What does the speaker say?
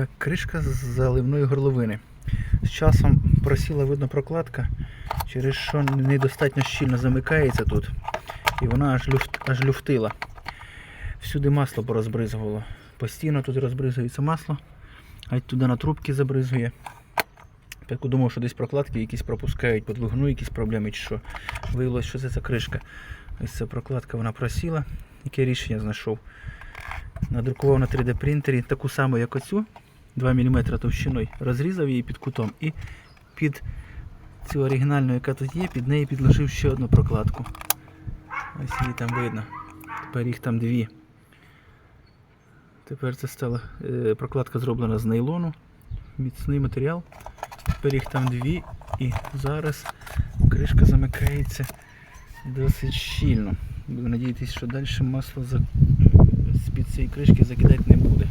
Так, кришка з заливної горловини. З часом просіла, видно, прокладка, через що недостатньо щільно замикається тут. І вона аж, люфт, аж люфтила. Всюди масло порозбризгувало. Постійно тут розбризується масло, а туди на трубки забризує. Так думав, що десь прокладки якісь пропускають, по двигуну якісь проблеми чи що. Виявилось, що це за кришка. Ось ця прокладка вона просіла. Яке рішення знайшов? Надрукував на 3D принтері таку саму, як оцю, 2 мм товщиною, розрізав її під кутом і під цю оригінальну, яка тут є, під неї підложив ще одну прокладку. Ось її там видно. Тепер їх там дві. Тепер це стала е, прокладка зроблена з нейлону. Міцний матеріал. Тепер їх там дві і зараз кришка замикається досить щільно. Буду надіятися, що далі масло з-під цієї кришки закидати не буде.